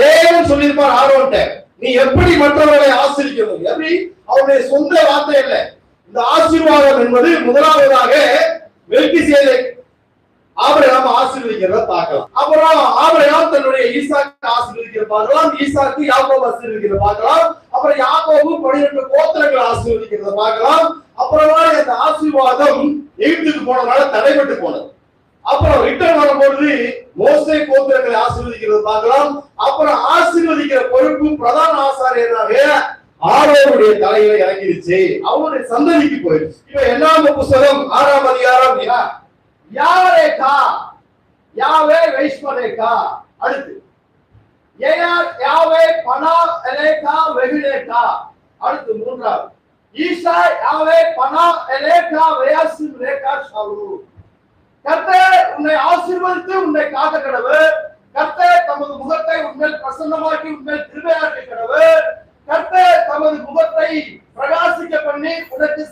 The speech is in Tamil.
தேவன் சொல்லியிருப்பார் ஆரோன்ட்ட நீ எப்படி மற்றவர்களை ஆசிரிக்கணும் எப்படி அவருடைய சொந்த வார்த்தை இல்லை இந்த ஆசீர்வாதம் என்பது முதலாவதாக மெல்கிசேதேக் ஆபிரகாம் ஆசீர்வதிக்கிறத பார்க்கலாம். அப்புறம் ஆபிரகாம் தன்னுடைய ஈசாக்கு ஆசீர்வதிக்கிற பார்க்கலாம் ஈசாக்கு யாக்கோபு ஆசீர்வதிக்கிறத பார்க்கலாம் அப்புறம் யாக்கோபு பன்னிரெண்டு கோத்திரங்கள் ஆசீர்வதிக்கிறத பார்க்கலாம். அப்புறமா இந்த ஆசீர்வாதம் எகிப்துக்கு போனதுனால தடைபட்டு போனது. அப்புறம் ரிட்டர்ன் வரும்பொழுது மோசை கோத்திரங்களை ஆசீர்வதிக்கிறது பார்க்கலாம். அப்புறம் ஆசீர்வதிக்கிற பொறுப்பு பிரதான ஆசாரியராக ஆரோருடைய தலையில இறங்கிருச்சு. அவருடைய சந்ததிக்கு போயிருச்சு இப்ப எல்லாம் புஸ்தகம் ஆறாம் அதிகாரம் யாரே கா யாவே வைஸ்வரேகா அடுத்து யாவே பனா எலேகா வெகுலேகா அடுத்து மூன்றாவது ஈசா யாவே பனா எலேகா வேயாசிம் ரேகா ஷாலு கர்த்தர் உன்னை ஆசீர்வதித்து உன்னை காக்க கடவு. கர்த்தர் தமது முகத்தை உன்மேல் பிரசன்னமாக்கி உன்மேல் திருவையாற்ற கடவு. கர்த்தர் தமது முகத்தை பிரகாசிக்க பண்ணி உனக்கு